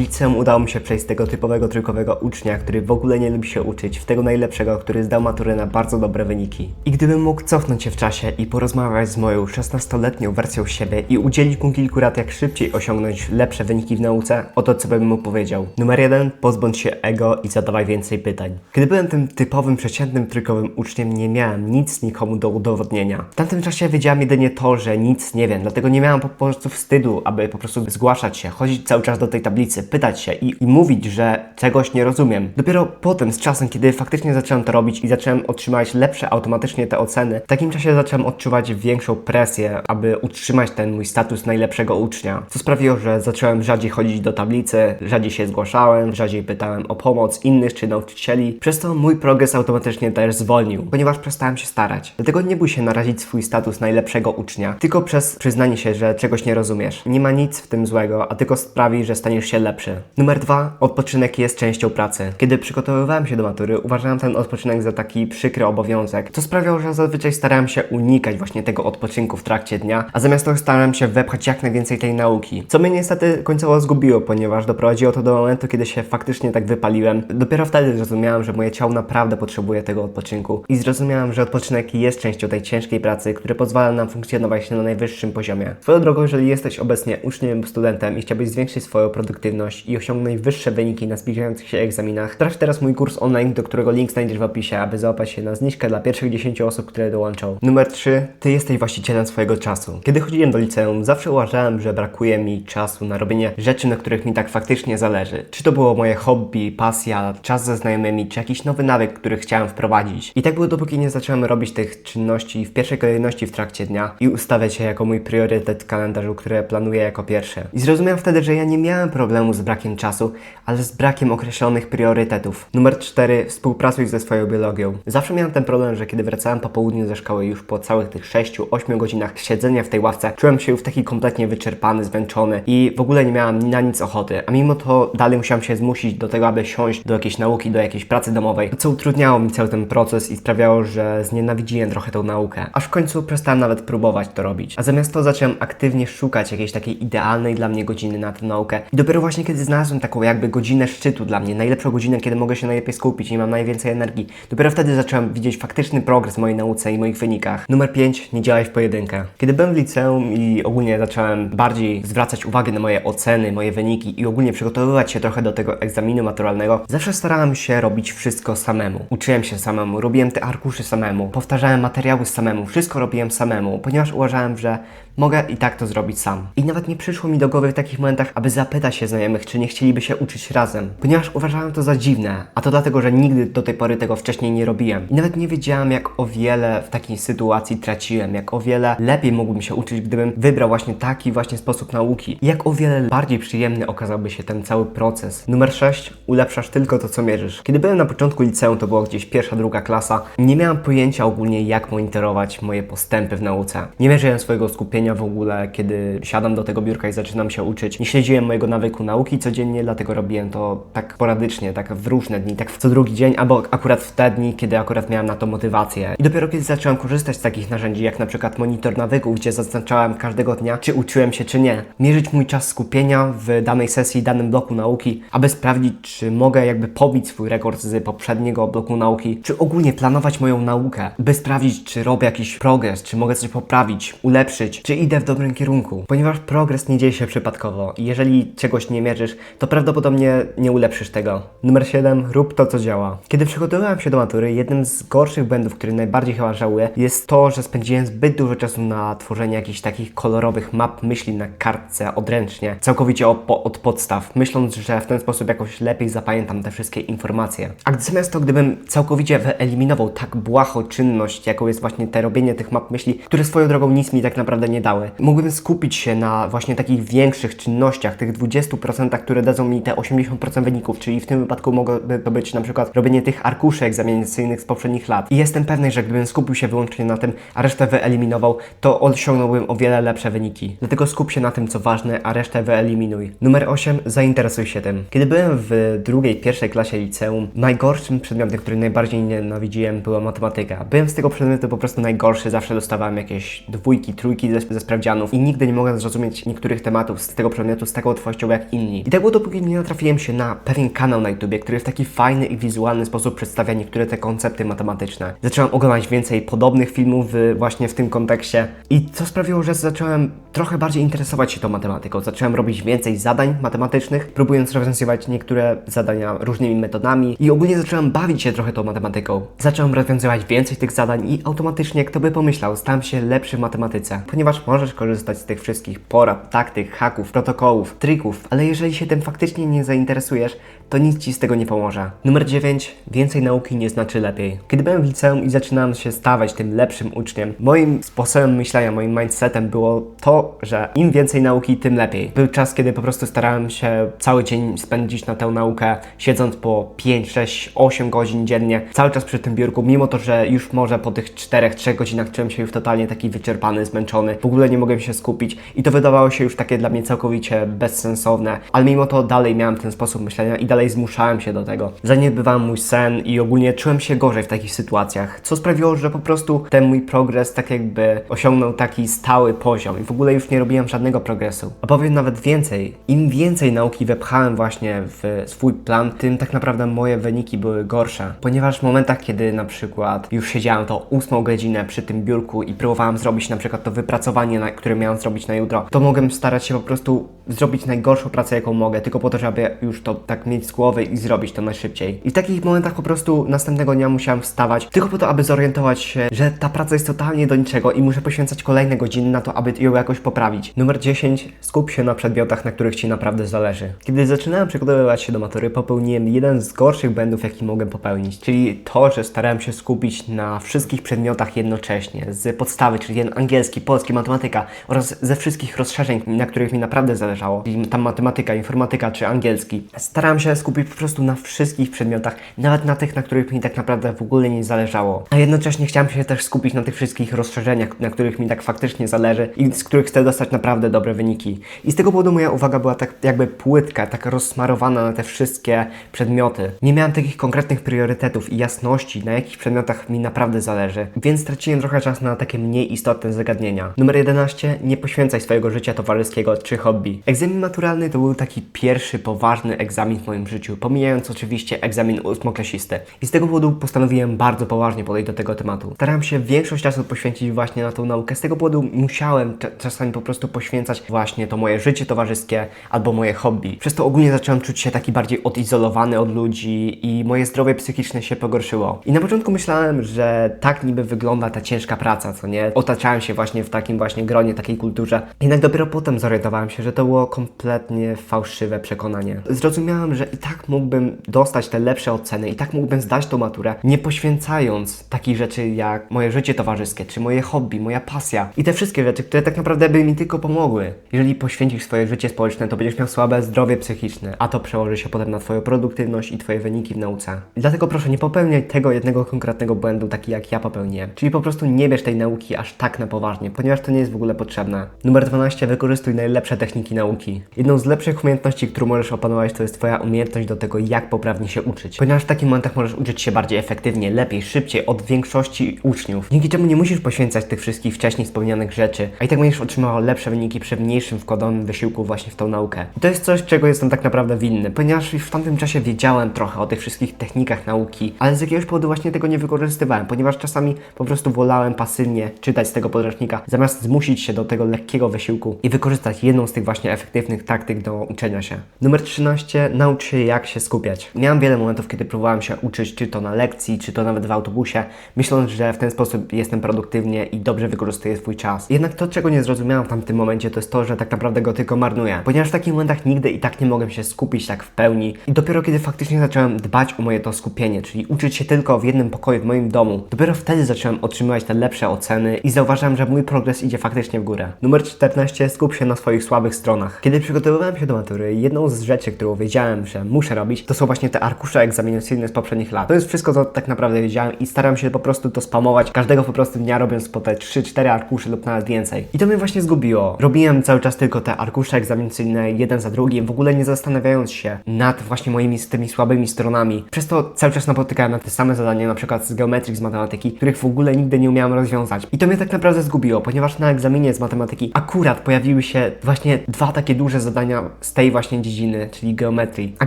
liceum udało mi się przejść z tego typowego trójkowego ucznia, który w ogóle nie lubi się uczyć, w tego najlepszego, który zdał maturę na bardzo dobre wyniki. I gdybym mógł cofnąć się w czasie i porozmawiać z moją 16-letnią wersją siebie i udzielić mu kilku rad, jak szybciej osiągnąć lepsze wyniki w nauce, oto co bym mu powiedział. Numer jeden, pozbądź się ego i zadawaj więcej pytań. Kiedy byłem tym typowym, przeciętnym trójkowym uczniem, nie miałem nic nikomu do udowodnienia. W tamtym czasie wiedziałem jedynie to, że nic nie wiem, dlatego nie miałem po prostu wstydu, aby po prostu zgłaszać się, chodzić cały czas do tej tablicy, pytać się i, i mówić, że czegoś nie rozumiem. Dopiero potem, z czasem, kiedy faktycznie zacząłem to robić i zacząłem otrzymać lepsze automatycznie te oceny, w takim czasie zacząłem odczuwać większą presję, aby utrzymać ten mój status najlepszego ucznia. Co sprawiło, że zacząłem rzadziej chodzić do tablicy, rzadziej się zgłaszałem, rzadziej pytałem o pomoc innych czy nauczycieli. Przez to mój progres automatycznie też zwolnił, ponieważ przestałem się starać. Dlatego nie bój się narazić swój status najlepszego ucznia, tylko przez przyznanie się, że czegoś nie rozumiesz. Nie ma nic w tym złego, a tylko sprawi, że staniesz się lepszy. Numer dwa, odpoczynek jest częścią pracy. Kiedy przygotowywałem się do matury, uważałem ten odpoczynek za taki przykry obowiązek, co sprawiało, że zazwyczaj starałem się unikać właśnie tego odpoczynku w trakcie dnia, a zamiast tego starałem się wepchać jak najwięcej tej nauki. Co mnie niestety końcowo zgubiło, ponieważ doprowadziło to do momentu, kiedy się faktycznie tak wypaliłem. Dopiero wtedy zrozumiałem, że moje ciało naprawdę potrzebuje tego odpoczynku i zrozumiałem, że odpoczynek jest częścią tej ciężkiej pracy, która pozwala nam funkcjonować na najwyższym poziomie. Swoją drogą, jeżeli jesteś obecnie uczniem studentem i chciałbyś zwiększyć swoją produktywność i osiągnąć wyższe wyniki na zbliżających się egzaminach, sprawdź teraz mój kurs online, do którego link znajdziesz w opisie, aby załapać się na zniżkę dla pierwszych 10 osób, które dołączą. Numer 3. Ty jesteś właścicielem swojego czasu. Kiedy chodziłem do liceum, zawsze uważałem, że brakuje mi czasu na robienie rzeczy, na których mi tak faktycznie zależy. Czy to było moje hobby, pasja, czas ze znajomymi, czy jakiś nowy nawyk, który chciałem wprowadzić. I tak było dopóki nie zacząłem robić tych czynności w pierwszej kolejności w trakcie dnia i ustawiać je jako mój priorytet w kalendarzu, które planuję jako pierwsze. I zrozumiałem wtedy, że ja nie miałem problemu z brakiem czasu, ale z brakiem określonych priorytetów. Numer 4. Współpracuj ze swoją biologią. Zawsze miałem ten problem, że kiedy wracałem po południu ze szkoły już po całych tych 6-8 godzinach siedzenia w tej ławce, czułem się już taki kompletnie wyczerpany, zmęczony i w ogóle nie miałem na nic ochoty. A mimo to dalej musiałem się zmusić do tego, aby siąść do jakiejś nauki, do jakiejś pracy domowej, co utrudniało mi cały ten proces i sprawiało, że znienawidziłem trochę tą naukę. Aż w końcu przestałem nawet próbować to robić. A zamiast to zacząłem aktywnie szukać jakiejś takiej idealnej dla mnie godziny na tę naukę. I dopiero właśnie kiedy znalazłem taką jakby godzinę szczytu dla mnie, najlepszą godzinę, kiedy mogę się najlepiej skupić i mam najwięcej energii, dopiero wtedy zacząłem widzieć faktyczny progres w mojej nauce i moich wynikach. Numer 5. Nie działaj w pojedynkę. Kiedy byłem w liceum i ogólnie zacząłem bardziej zwracać uwagę na moje oceny, moje wyniki i ogólnie przygotowywać się trochę do tego egzaminu maturalnego, zawsze starałem się robić wszystko samemu. Uczyłem się samemu, robiłem te arkusze samemu, powtarzałem materiały samemu, wszystko robiłem samemu, ponieważ uważałem, że mogę i tak to zrobić sam. I nawet nie przyszło mi do głowy w takich momentach, aby zapytać się znajomych, czy nie chcieliby się uczyć razem, ponieważ uważałem to za dziwne, a to dlatego, że nigdy do tej pory tego wcześniej nie robiłem. I nawet nie wiedziałem, jak o wiele w takiej sytuacji traciłem, jak o wiele lepiej mógłbym się uczyć, gdybym wybrał właśnie taki właśnie sposób nauki. I jak o wiele bardziej przyjemny okazałby się ten cały proces. Numer 6. Ulepszasz tylko to, co mierzysz. Kiedy byłem na początku liceum, to było gdzieś pierwsza, druga klasa, nie miałem pojęcia ogólnie, jak monitorować moje postępy w nauce. Nie mierzyłem swojego skupienia w ogóle, kiedy siadam do tego biurka i zaczynam się uczyć. Nie śledziłem mojego nawyku nauki codziennie, dlatego robiłem to tak poradycznie, tak w różne dni, tak w co drugi dzień, albo akurat w te dni, kiedy akurat miałem na to motywację. I dopiero kiedy zacząłem korzystać z takich narzędzi, jak na przykład monitor nawyków, gdzie zaznaczałem każdego dnia, czy uczyłem się, czy nie. Mierzyć mój czas skupienia w danej sesji, danym bloku nauki, aby sprawdzić, czy mogę jakby pobić swój rekord z poprzedniego bloku nauki, czy ogólnie planować moją naukę, by sprawdzić, czy robię jakiś progres, czy mogę coś poprawić, ulepszyć, czy idę w dobrym kierunku. Ponieważ progres nie dzieje się przypadkowo jeżeli czegoś nie mierzysz, to prawdopodobnie nie ulepszysz tego. Numer 7. Rób to, co działa. Kiedy przygotowywałem się do matury, jednym z gorszych błędów, który najbardziej chyba żałuję, jest to, że spędziłem zbyt dużo czasu na tworzenie jakichś takich kolorowych map myśli na kartce odręcznie, całkowicie od, po, od podstaw, myśląc, że w ten sposób jakoś lepiej zapamiętam te wszystkie informacje. A zamiast to, gdybym całkowicie wyeliminował tak błahą czynność, jaką jest właśnie te robienie tych map myśli, które swoją drogą nic mi tak naprawdę nie dały, mógłbym skupić się na właśnie takich większych czynnościach, tych 20%, które dadzą mi te 80% wyników, czyli w tym wypadku mogłoby to być na przykład robienie tych arkuszy egzaminacyjnych z poprzednich lat. I jestem pewny, że gdybym skupił się wyłącznie na tym, a resztę wyeliminował, to osiągnąłbym o wiele lepsze wyniki. Dlatego skup się na tym, co ważne, a resztę wyeliminuj. Numer 8. Zainteresuj się tym. Kiedy byłem w drugiej, pierwszej klasie liceum, najgorszym przedmiotem, który najbardziej nienawidziłem, była matematyka. Byłem z tego przedmiotu po prostu najgorszy, zawsze dostawałem jakieś dwójki, trójki ze, ze sprawdzianów i nigdy nie mogłem zrozumieć niektórych tematów z tego przedmiotu z taką łatwością jak inne. Inni. I tak było dopóki nie natrafiłem się na pewien kanał na YouTubie, który w taki fajny i wizualny sposób przedstawia niektóre te koncepty matematyczne. Zacząłem oglądać więcej podobnych filmów właśnie w tym kontekście i co sprawiło, że zacząłem trochę bardziej interesować się tą matematyką. Zacząłem robić więcej zadań matematycznych, próbując rozwiązywać niektóre zadania różnymi metodami i ogólnie zacząłem bawić się trochę tą matematyką. Zacząłem rozwiązywać więcej tych zadań i automatycznie, kto by pomyślał, stałem się lepszy w matematyce, ponieważ możesz korzystać z tych wszystkich porad, taktyk, haków, protokołów, trików, ale jeżeli się tym faktycznie nie zainteresujesz, to nic ci z tego nie pomoże. Numer 9. Więcej nauki nie znaczy lepiej. Kiedy byłem w liceum i zaczynałem się stawać tym lepszym uczniem, moim sposobem myślenia, moim mindsetem było to, że im więcej nauki, tym lepiej. Był czas, kiedy po prostu starałem się cały dzień spędzić na tę naukę, siedząc po 5, 6, 8 godzin dziennie, cały czas przy tym biurku, mimo to, że już może po tych 4-3 godzinach czułem się już totalnie taki wyczerpany, zmęczony, w ogóle nie mogłem się skupić i to wydawało się już takie dla mnie całkowicie bezsensowne, ale mimo to dalej miałem ten sposób myślenia i dalej zmuszałem się do tego. Zaniedbywałem mój sen i ogólnie czułem się gorzej w takich sytuacjach, co sprawiło, że po prostu ten mój progres tak jakby osiągnął taki stały poziom i w ogóle już nie robiłem żadnego progresu. A powiem nawet więcej, im więcej nauki wepchałem właśnie w swój plan, tym tak naprawdę moje wyniki były gorsze, ponieważ w momentach, kiedy na przykład już siedziałem to ósmą godzinę przy tym biurku i próbowałem zrobić na przykład to wypracowanie, które miałem zrobić na jutro, to mogłem starać się po prostu zrobić najgorszą pracę, jaką mogę, tylko po to, żeby już to tak mieć z głowy i zrobić to najszybciej. I w takich momentach po prostu następnego dnia musiałem wstawać, tylko po to, aby zorientować się, że ta praca jest totalnie do niczego i muszę poświęcać kolejne godziny na to, aby ją jakoś poprawić. Numer 10. Skup się na przedmiotach, na których Ci naprawdę zależy. Kiedy zaczynałem przygotowywać się do matury, popełniłem jeden z gorszych błędów, jaki mogłem popełnić, czyli to, że starałem się skupić na wszystkich przedmiotach jednocześnie, z podstawy, czyli jeden angielski, polski, matematyka oraz ze wszystkich rozszerzeń, na których mi naprawdę zależało, czyli tam matematyka, informatyka czy angielski. Starałem się skupić po prostu na wszystkich przedmiotach, nawet na tych, na których mi tak naprawdę w ogóle nie zależało. A jednocześnie chciałem się też skupić na tych wszystkich rozszerzeniach, na których mi tak faktycznie zależy i z których chcę dostać naprawdę dobre wyniki. I z tego powodu moja uwaga była tak jakby płytka, tak rozsmarowana na te wszystkie przedmioty. Nie miałem takich konkretnych priorytetów i jasności, na jakich przedmiotach mi naprawdę zależy, więc straciłem trochę czasu na takie mniej istotne zagadnienia. Numer 11. Nie poświęcaj swojego życia towarzyskiego czy hobby. Egzamin maturalny to był taki pierwszy poważny egzamin w moim życiu, pomijając oczywiście egzamin ósmoklasisty. I z tego powodu postanowiłem bardzo poważnie podejść do tego tematu. Starałem się większość czasu poświęcić właśnie na tą naukę. Z tego powodu musiałem czasami po prostu poświęcać właśnie to moje życie towarzyskie albo moje hobby. Przez to ogólnie zacząłem czuć się taki bardziej odizolowany od ludzi i moje zdrowie psychiczne się pogorszyło. I na początku myślałem, że tak niby wygląda ta ciężka praca, co nie? Otaczałem się właśnie w takim właśnie gronie, takiej kulturze. Jednak dopiero potem zorientowałem się, że to było kompletnie fałszywe przekonanie. Zrozumiałem, że i tak mógłbym dostać te lepsze oceny, i tak mógłbym zdać tą maturę, nie poświęcając takich rzeczy jak moje życie towarzyskie, czy moje hobby, moja pasja i te wszystkie rzeczy, które tak naprawdę by mi tylko pomogły. Jeżeli poświęcisz swoje życie społeczne, to będziesz miał słabe zdrowie psychiczne, a to przełoży się potem na Twoją produktywność i Twoje wyniki w nauce. Dlatego proszę, nie popełniaj tego jednego konkretnego błędu, taki jak ja popełniłem. Czyli po prostu nie bierz tej nauki aż tak na poważnie, ponieważ to nie jest w ogóle potrzebne. Numer 12. Wykorzystuj najlepsze techniki nauki. Jedną z lepszych umiejętności, którą możesz opanować, to jest Twoja umiejętność do tego, jak poprawnie się uczyć. Ponieważ w takich momentach możesz uczyć się bardziej efektywnie, lepiej, szybciej od większości uczniów. Dzięki czemu nie musisz poświęcać tych wszystkich wcześniej wspomnianych rzeczy, a i tak będziesz otrzymał lepsze wyniki przy mniejszym wkładanym wysiłku właśnie w tą naukę. I to jest coś, czego jestem tak naprawdę winny, ponieważ już w tamtym czasie wiedziałem trochę o tych wszystkich technikach nauki, ale z jakiegoś powodu właśnie tego nie wykorzystywałem, ponieważ czasami po prostu wolałem pasywnie czytać z tego podręcznika, zamiast zmusić się do tego lekkiego wysiłku i wykorzystać jedną z tych właśnie efektywnych taktyk do uczenia się. Numer 13. Naucz się jak się skupiać. Miałem wiele momentów, kiedy próbowałem się uczyć, czy to na lekcji, czy to nawet w autobusie, myśląc, że w ten sposób jestem produktywnie i dobrze wykorzystuję swój czas. Jednak to, czego nie zrozumiałem w tamtym momencie, to jest to, że tak naprawdę go tylko marnuję. Ponieważ w takich momentach nigdy i tak nie mogłem się skupić tak w pełni. I dopiero kiedy faktycznie zacząłem dbać o moje to skupienie, czyli uczyć się tylko w jednym pokoju w moim domu, dopiero wtedy zacząłem otrzymywać te lepsze oceny i zauważyłem, że mój progres idzie faktycznie w górę. Numer 14. Skup się na swoich słabych stronach. Kiedy przygotowywałem się do matury, jedną z rzeczy, którą wiedziałem, że muszę robić, to są właśnie te arkusze egzaminacyjne z poprzednich lat. To jest wszystko, co tak naprawdę wiedziałem i staram się po prostu to spamować każdego po prostu dnia, robiąc po te 3-4 arkusze lub nawet więcej. I to mnie właśnie właśnie zgubiło. Robiłem cały czas tylko te arkusze egzaminacyjne, jeden za drugim, w ogóle nie zastanawiając się nad właśnie moimi tymi słabymi stronami. Przez to cały czas napotykałem na te same zadania, na przykład z geometrii, z matematyki, których w ogóle nigdy nie umiałem rozwiązać. I to mnie tak naprawdę zgubiło, ponieważ na egzaminie z matematyki akurat pojawiły się właśnie dwa takie duże zadania z tej właśnie dziedziny, czyli geometrii. A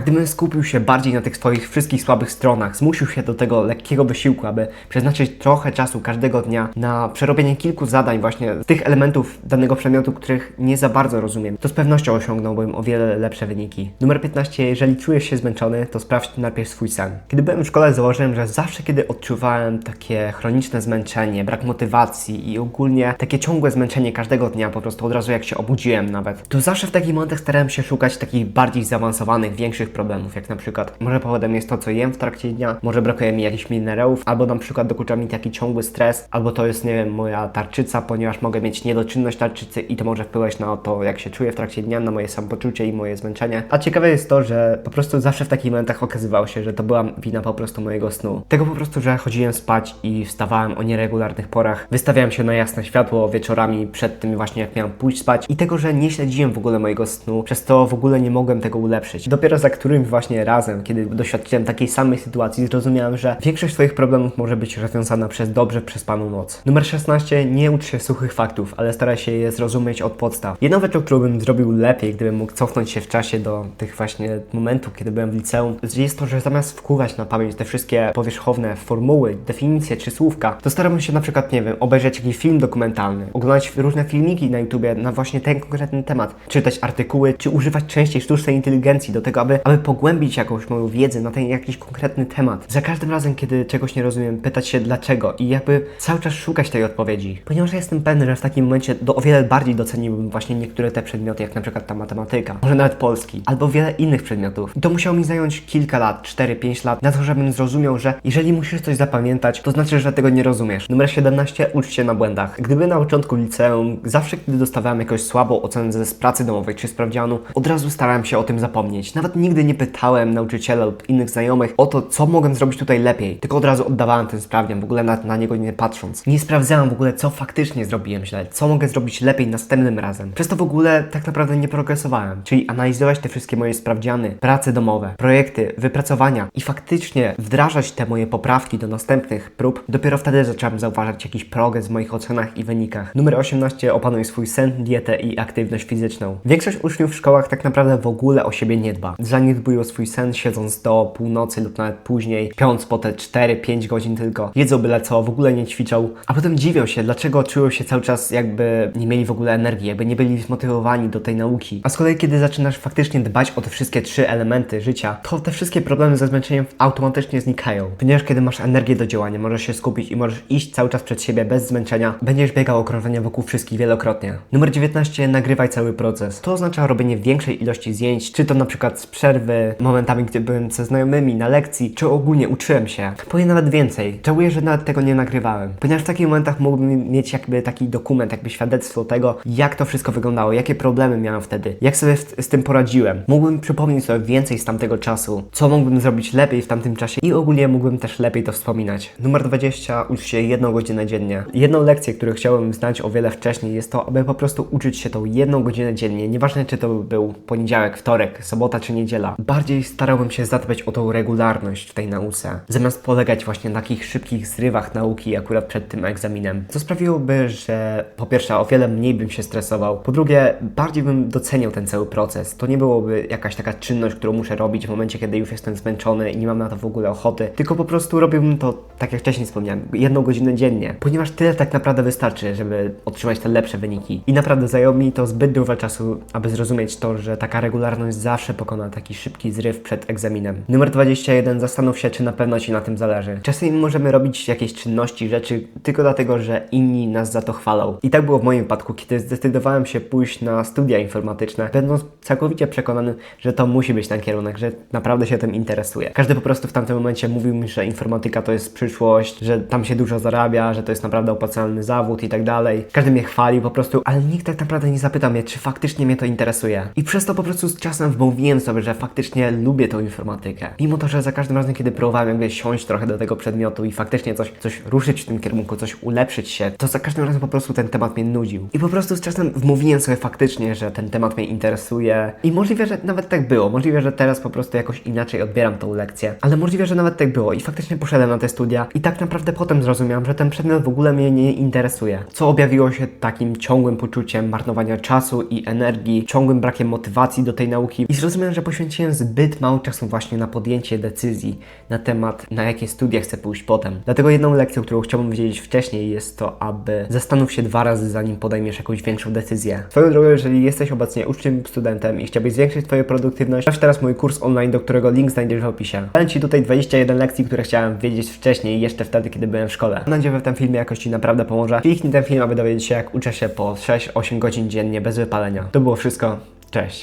gdybym skupił się bardziej na tych swoich wszystkich słabych stronach, zmusił się do tego lekkiego wysiłku, aby przeznaczyć trochę czasu każdego dnia na przerobienie kilku zadań właśnie z tych elementów danego przedmiotu, których nie za bardzo rozumiem, to z pewnością osiągnąłbym o wiele lepsze wyniki. Numer 15. Jeżeli czujesz się zmęczony, to sprawdź najpierw swój sen. Kiedy byłem w szkole, założyłem, że zawsze, kiedy odczuwałem takie chroniczne zmęczenie, brak motywacji i ogólnie takie ciągłe zmęczenie każdego dnia, po prostu od razu jak się obudziłem nawet, to zawsze w takich momentach starałem się szukać takich bardziej zaawansowanych, większych problemów, jak na przykład może powodem jest to, co jem w trakcie dnia, może brakuje mi jakichś minerałów, albo na przykład dokucza mi taki ciągły stres, albo to jest, nie wiem, moja tarczyca, ponieważ mogę mieć niedoczynność tarczycy i to może wpływać na to, jak się czuję w trakcie dnia, na moje samopoczucie i moje zmęczenie. A ciekawe jest to, że po prostu zawsze w takich momentach okazywało się, że to była wina po prostu mojego snu. Tego po prostu, że chodziłem spać i wstawałem o nieregularnych porach, wystawiałem się na jasne światło wieczorami przed tym właśnie jak miałem pójść spać i tego, że nie śledziłem w ogóle mojego snu, przez to w ogóle nie mogłem tego ulepszyć. Dopiero za którymś właśnie razem, kiedy doświadczyłem takiej samej sytuacji, zrozumiałem, że większość swoich problemów może być rozwiązana przez dobrze przespaną noc. Numer 16. Nie ucz się suchych faktów, ale staraj się je zrozumieć od podstaw. Jedną rzeczą, którą bym zrobił lepiej, gdybym mógł cofnąć się w czasie do tych właśnie momentów, kiedy byłem w liceum, jest to, że zamiast wkuwać na pamięć te wszystkie powierzchowne formuły, definicje czy słówka, to starałbym się na przykład, nie wiem, obejrzeć jakiś film dokumentalny, oglądać różne filmiki na YouTubie na właśnie ten konkretny temat, czytać artykuły, czy używać częściej sztucznej inteligencji do tego, aby, aby pogłębić jakąś moją wiedzę na ten jakiś konkretny temat. Za każdym razem, kiedy czegoś nie rozumiem, pytać się dlaczego i jakby cały czas szukać tej odpowiedzi. Ponieważ ja jestem pewny, że w takim momencie do, wiele bardziej doceniłbym właśnie niektóre te przedmioty, jak na przykład ta matematyka, może nawet polski, albo wiele innych przedmiotów. I to musiało mi zająć kilka lat, 4-5 lat, na to, żebym zrozumiał, że jeżeli musisz coś zapamiętać, to znaczy, że tego nie rozumiesz. Numer 17. Ucz się na błędach. Gdyby na początku liceum, zawsze kiedy dostawałem jakąś słabą ocenę z pracy domowej czy sprawdzianu, od razu starałem się o tym zapomnieć. Nawet nigdy nie pytałem nauczyciela lub innych znajomych o to, co mogłem zrobić tutaj lepiej, tylko od razu oddawałem ten sprawdzian, w ogóle na, na niego nie patrząc. Nie sprawdzałem w ogóle, co faktycznie zrobiłem źle, co mogę zrobić lepiej następnym razem. Przez to w ogóle tak naprawdę nie progresowałem. Czyli analizować te wszystkie moje sprawdziany, prace domowe, projekty, wypracowania i faktycznie wdrażać te moje poprawki do następnych prób. Dopiero wtedy zacząłem zauważać jakiś progres w moich ocenach i wynikach. Numer 18. Opanuj swój sen, dietę i aktywność fizyczną. Większość uczniów w szkołach tak naprawdę w ogóle o siebie nie dba. Zaniedbują swój sen, siedząc do północy lub nawet później, piąc po te 4-5 godzin tylko. Jedzą byle co, w ogóle nie ćwiczą, a potem dziwią się, dlaczego czują się cały czas jakby nie mieli w ogóle energii, jakby nie byli zmotywowani do tej nauki. A z kolei, kiedy zaczynasz faktycznie dbać o te wszystkie trzy elementy życia, to te wszystkie problemy ze zmęczeniem automatycznie znikają. Ponieważ kiedy masz energię do działania, możesz się skupić i możesz iść cały czas przed siebie bez zmęczenia, będziesz biegał okrążenia wokół wszystkich wielokrotnie. Numer 19. Nagrywaj cały proces. To oznacza robienie większej ilości zdjęć, czy to na przykład z przerwy, momentami, gdy byłem ze znajomymi na lekcji, czy ogólnie uczyłem się. Powiem nawet więcej. Żałuję, że nawet tego nie nagrywałem. Ponieważ w takich momentach mógłbym mieć jakby taki dokument, jakby świadectwo tego, jak to wszystko wyglądało, jakie problemy miałem wtedy, jak sobie z, tym poradziłem. Mógłbym przypomnieć sobie więcej z tamtego czasu, co mógłbym zrobić lepiej w tamtym czasie i ogólnie mógłbym też lepiej to wspominać. Numer 20. Ucz się jedną godzinę dziennie. Jedną lekcję, którą chciałbym znać o wiele wcześniej jest to, aby po prostu uczyć się tą jedną godzinę dziennie. Nieważne, czy to był poniedziałek, wtorek, sobota czy niedziela. Bardziej starałbym się zadbać o tą regularność w tej nauce, zamiast polegać właśnie na takich szybkich zrywach nauki akurat przed tym egzaminem. Co sprawiłoby, że po pierwsze o wiele mniej bym się stresował, po drugie bardziej bym doceniał ten cały proces. To nie byłoby jakaś taka czynność, którą muszę robić w momencie, kiedy już jestem zmęczony i nie mam na to w ogóle ochoty, tylko po prostu robiłbym to, tak jak wcześniej wspomniałem, jedną godzinę dziennie, ponieważ tyle tak naprawdę wystarczy, żeby otrzymać te lepsze wyniki. I naprawdę zajęło mi to zbyt dużo czasu, aby zrozumieć to, że taka regularność zawsze pokona taki szybki zryw przed egzaminem. Numer 21. Zastanów się, czy na pewno Ci na tym zależy. Czasami możemy robić jakieś czynności, rzeczy tylko dlatego, że inni nas za to chwalą. I tak było w moim wypadku, kiedy zdecydowałem się pójść na studia informatyczne, będąc całkowicie przekonany, że to musi być ten kierunek, że naprawdę się tym interesuje. Każdy po prostu w tamtym momencie mówił mi, że informatyka to jest przyszłość, że tam się dużo zarabia, że to jest naprawdę opłacalny zawód i tak dalej. Każdy mnie chwalił po prostu, ale nikt tak naprawdę nie zapytał mnie, czy faktycznie mnie to interesuje. I przez to po prostu z czasem wmówiłem sobie, że faktycznie lubię tą informatykę. Mimo to, że za każdym razem, kiedy próbowałem jakby siąść trochę do tego przedmiotu i faktycznie coś, coś ruszyć w tym kierunku, coś ulepszyć się, to za każdym razem po prostu ten temat mnie nudził. I po prostu z czasem wmówiłem sobie faktycznie, że ten temat mnie interesuje i możliwe, że nawet tak było. Możliwe, że teraz po prostu jakoś inaczej odbieram tą lekcję, ale możliwe, że nawet tak było i faktycznie poszedłem na te studia i tak naprawdę potem zrozumiałem, że ten przedmiot w ogóle mnie nie interesuje. Co objawiło się takim ciągłym poczuciem marnowania czasu i energii, ciągłym brakiem motywacji do tej nauki i zrozumiałem, że poświęciłem zbyt mało czasu właśnie na podjęcie decyzji na temat, na jakie studia chcę pójść potem. Dlatego jedną lekcją, którą chciałbym wiedzieć wcześniej jest to, aby zastanów się dwa razy zanim podejmiesz jakąś większą decyzję. Swoją drogą, jeżeli jesteś obecnie uczniem lub studentem i chciałbyś zwiększyć Twoją produktywność, masz teraz mój kurs online, do którego link znajdziesz w opisie. Dałem Ci tutaj 21 lekcji, które chciałem wiedzieć wcześniej, jeszcze wtedy, kiedy byłem w szkole. Mam nadzieję, że w tym filmie jakoś Ci naprawdę pomoże. Kliknij ten film, aby dowiedzieć się, jak uczę się po 6-8 godzin dziennie bez wypalenia. To było wszystko. Cześć.